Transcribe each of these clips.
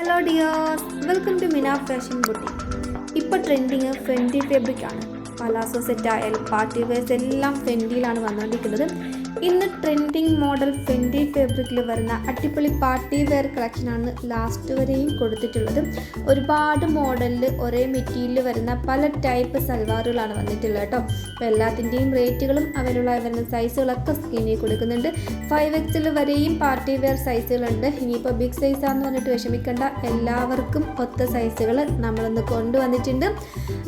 Hello dears welcome to Mina fashion boutique ഇപ്പോൾ trending Fendi fabric ആണ്. Palazzo set ആയാലും party wears എല്ലാം ഫെൻഡിയിലാണ് വന്നുകൊണ്ടിരിക്കുന്നത് ഇന്ന് ട്രെൻഡിങ് മോഡൽ ഫെൻഡി ഫാബ്രിക്കിൽ വരുന്ന അടിപൊളി പാർട്ടി വെയർ കളക്ഷനാണ് ലാസ്റ്റ് വരെയും കൊടുത്തിട്ടുള്ളത്. ഒരുപാട് മോഡലിൽ ഒരേ മെറ്റീരിയലിൽ വരുന്ന പല ടൈപ്പ് സൽവാറുകളാണ് വന്നിട്ടുള്ളത് കേട്ടോ അപ്പോൾ എല്ലാത്തിന്റെയും റേറ്റുകളും അവരുള്ള വരുന്ന സൈസുകളൊക്കെ സ്ക്രീനിൽ കൊടുക്കുന്നുണ്ട്. ഫൈവ് എക്സിൽ വരെയും പാർട്ടി വെയർ സൈസുകളുണ്ട് ഇനിയിപ്പോൾ ബിഗ് സൈസാന്ന് പറഞ്ഞിട്ട് വിഷമിക്കേണ്ട. എല്ലാവർക്കും ഒത്ത സൈസുകൾ നമ്മളൊന്ന് കൊണ്ടുവന്നിട്ടുണ്ട്.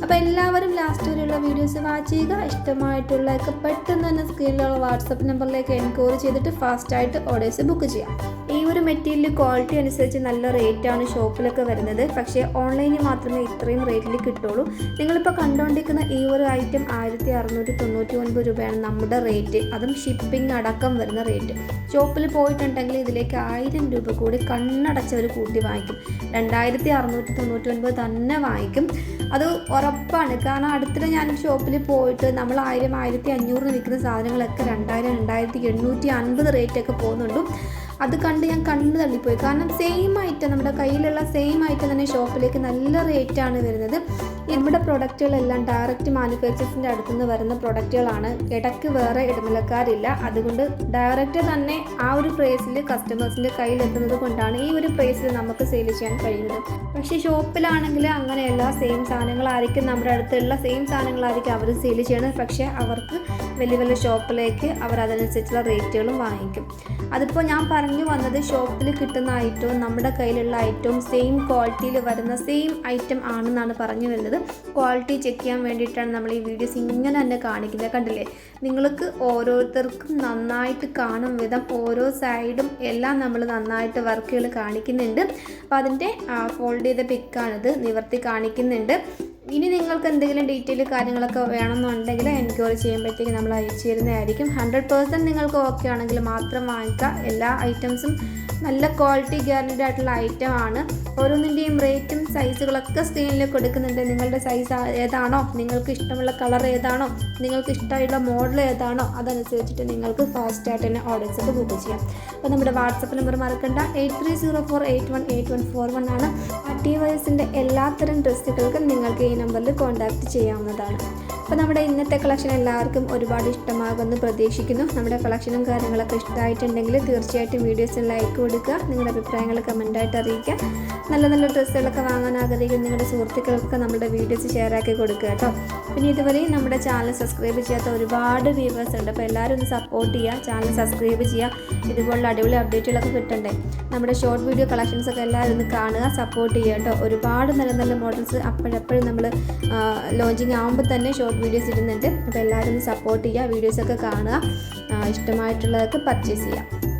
അപ്പോൾ എല്ലാവരും ലാസ്റ്റ് വരെയുള്ള വീഡിയോസ് വാച്ച് ചെയ്യുക. ഇഷ്ടമായിട്ടുള്ളതൊക്കെ പെട്ടെന്ന് തന്നെ സ്ക്രീനിലുള്ള വാട്സപ്പ് നമ്പറിലേക്ക് എൻക്വയറി ചെയ്തിട്ട് ഫാസ്റ്റായിട്ട് ഓർഡേഴ്സ് ബുക്ക് ചെയ്യാം. ഈ ഒരു മെറ്റീരിയൽ ക്വാളിറ്റി അനുസരിച്ച് നല്ല റേറ്റാണ് ഷോപ്പിലൊക്കെ വരുന്നത്. പക്ഷേ ഓൺലൈനിൽ മാത്രമേ ഇത്രയും റേറ്റിൽ കിട്ടുള്ളൂ നിങ്ങളിപ്പോൾ കണ്ടുകൊണ്ടിരിക്കുന്ന ഈ ഒരു ഐറ്റം ആയിരത്തി അറുന്നൂറ്റി തൊണ്ണൂറ്റി ഒൻപത് രൂപയാണ് നമ്മുടെ റേറ്റ്. അതും ഷിപ്പിംഗ് അടക്കം വരുന്ന റേറ്റ്. ഷോപ്പിൽ പോയിട്ടുണ്ടെങ്കിൽ ഇതിലേക്ക് ആയിരം രൂപ കൂടി കണ്ണടച്ചവർ കൂട്ടി വാങ്ങിക്കും. രണ്ടായിരത്തി അറുന്നൂറ്റി തൊണ്ണൂറ്റി ഒൻപത് തന്നെ വാങ്ങിക്കും. അത് ഉറപ്പാണ്. കാരണം അടുത്തിടെ ഞാൻ ഷോപ്പിൽ പോയിട്ട് നമ്മൾ ആയിരം ആയിരത്തി അഞ്ഞൂറിന് വിൽക്കുന്ന സാധനങ്ങളൊക്കെ രണ്ടായിരം എണ്ണൂറ്റി അൻപത് റേറ്റൊക്കെ പോകുന്നുണ്ട്. അത് കണ്ട് ഞാൻ കണ്ണ് തള്ളിപ്പോയി. കാരണം സെയിം ഐറ്റം നമ്മുടെ കയ്യിലുള്ള സെയിം ഐറ്റം തന്നെ ഷോപ്പിലേക്ക് നല്ല റേറ്റാണ് വരുന്നത്. നമ്മുടെ പ്രൊഡക്റ്റുകളെല്ലാം ഡയറക്റ്റ് മാനുഫാക്ചേഴ്സിന്റെ അടുത്തുനിന്ന് വരുന്ന പ്രൊഡക്റ്റുകളാണ് ഇടയ്ക്ക് വേറെ ഇടനിലക്കാരില്ല. അതുകൊണ്ട് ഡയറക്റ്റ് തന്നെ ആ ഒരു പ്രൈസിൽ കസ്റ്റമേഴ്സിന്റെ കയ്യിലെത്തുന്നത് കൊണ്ടാണ് ഈ ഒരു പ്രൈസിൽ നമുക്ക് സെയിൽ ചെയ്യാൻ കഴിയുന്നത്. പക്ഷേ ഷോപ്പിലാണെങ്കിൽ അങ്ങനെയല്ല. സെയിം സാധനങ്ങളായിരിക്കും നമ്മുടെ അടുത്തുള്ള സെയിം സാധനങ്ങളായിരിക്കും അവർ സെയിൽ ചെയ്യണത് പക്ഷേ അവർക്ക് വലിയ വലിയ ഷോപ്പിലേക്ക് അവർ അതനുസരിച്ചുള്ള റേറ്റുകളും വാങ്ങിക്കും. അതിപ്പോൾ ഞാൻ പറഞ്ഞു വന്നത് ഷോപ്പിൽ കിട്ടുന്ന ഐറ്റവും നമ്മുടെ കയ്യിലുള്ള ഐറ്റവും സെയിം ക്വാളിറ്റിയിൽ വരുന്ന സെയിം ഐറ്റം ആണെന്നാണ് പറഞ്ഞു വരുന്നത്. ക്വാളിറ്റി ചെക്ക് ചെയ്യാൻ വേണ്ടിയിട്ടാണ് നമ്മൾ ഈ വീഡിയോസ് ഇങ്ങനെ തന്നെ കാണിക്കുന്നത്. കണ്ടില്ലേ? നിങ്ങൾക്ക് ഓരോരുത്തർക്കും നന്നായിട്ട് കാണും വിധം ഓരോ സൈഡും എല്ലാം നമ്മൾ നന്നായിട്ട് വർക്കുകൾ കാണിക്കുന്നുണ്ട്. അപ്പോൾ അതിന്റെ ഫോൾഡ് ചെയ്ത പിക്കാണിത് നിവർത്തി കാണിക്കുന്നുണ്ട്. ഇനി നിങ്ങൾക്ക് എന്തെങ്കിലും ഡീറ്റെയിൽ കാര്യങ്ങളൊക്കെ വേണമെന്നുണ്ടെങ്കിൽ എൻക്വയറി ചെയ്യുമ്പോഴത്തേക്ക് നമ്മൾ അയച്ചു തരുന്നതായിരിക്കും. ഹൺഡ്രഡ് പേഴ്സന്റ് നിങ്ങൾക്ക് ഓക്കെ ആണെങ്കിൽ മാത്രം വാങ്ങിക്കുക. എല്ലാ ഐറ്റംസും നല്ല ക്വാളിറ്റി ഗ്യാരന്റഡ് ആയിട്ടുള്ള ഐറ്റം ആണ്. ഓരോന്നിന്റെയും റേറ്റും സൈസുകളൊക്കെ സ്ക്രീനിൽ കൊടുക്കുന്നുണ്ട്. നിങ്ങളുടെ സൈസ് ഏതാണോ നിങ്ങൾക്ക് ഇഷ്ടമുള്ള കളർ ഏതാണോ നിങ്ങൾക്ക് ഇഷ്ടമായിട്ടുള്ള മോഡൽ ഏതാണോ അതനുസരിച്ചിട്ട് നിങ്ങൾക്ക് ഫാസ്റ്റായിട്ട് തന്നെ ഓർഡേഴ്സ് ഒക്കെ ബുക്ക് ചെയ്യാം. അപ്പോൾ നമ്മുടെ വാട്സപ്പ് നമ്പർ മറക്കണ്ട. Eight three zero four eight one eight one four one ആണ്. ടി വയസ്സിന്റെ എല്ലാത്തരം ഡ്രസ്സുകൾക്കും നിങ്ങൾക്ക് ഈ നമ്പറിൽ കോൺടാക്റ്റ് ചെയ്യാവുന്നതാണ്. അപ്പോൾ നമ്മുടെ ഇന്നത്തെ കളക്ഷൻ എല്ലാവർക്കും ഒരുപാട് ഇഷ്ടമാകുമെന്ന് പ്രതീക്ഷിക്കുന്നു. നമ്മുടെ കളക്ഷനും കാര്യങ്ങളൊക്കെ ഇഷ്ടമായിട്ടുണ്ടെങ്കിൽ തീർച്ചയായിട്ടും വീഡിയോസിന് ലൈക്ക് കൊടുക്കുക. നിങ്ങളുടെ അഭിപ്രായങ്ങൾ കമന്റായിട്ട് അറിയിക്കുക. നല്ല നല്ല ഡ്രസ്സുകളൊക്കെ വാങ്ങാൻ ആഗ്രഹിക്കുന്ന നിങ്ങളുടെ സുഹൃത്തുക്കൾക്ക് നമ്മുടെ വീഡിയോസ് ഷെയർ ആക്കി കൊടുക്കുക കേട്ടോ. പിന്നെ ഇതുവരെ നമ്മുടെ ചാനൽ സബ്സ്ക്രൈബ് ചെയ്യാത്ത ഒരുപാട് വ്യൂവേഴ്സ് ഉണ്ട്. അപ്പോൾ എല്ലാവരും ഒന്ന് സപ്പോർട്ട് ചെയ്യുക ചാനൽ സബ്സ്ക്രൈബ് ചെയ്യുക. ഇതുപോലുള്ള അടിപൊളി അപ്ഡേറ്റുകളൊക്കെ കിട്ടണ്ടേ? നമ്മുടെ ഷോർട്ട് വീഡിയോ കളക്ഷൻസ് ഒക്കെ എല്ലാവരും ഒന്ന് കാണുക സപ്പോർട്ട് ചെയ്യുക കേട്ടോ. ഒരുപാട് നല്ല നല്ല മോഡൽസ് അപ്പോഴപ്പോഴും നമ്മൾ ലോഞ്ചിങ് ആകുമ്പോൾ തന്നെ ഷോർട്ട് വീഡിയോസ് ഇടുന്നുണ്ട്. അപ്പോൾ എല്ലാവരും ഒന്ന് സപ്പോർട്ട് ചെയ്യുക വീഡിയോസൊക്കെ കാണുക. ഇഷ്ടമായിട്ടുള്ളതൊക്കെ പർച്ചേസ് ചെയ്യുക.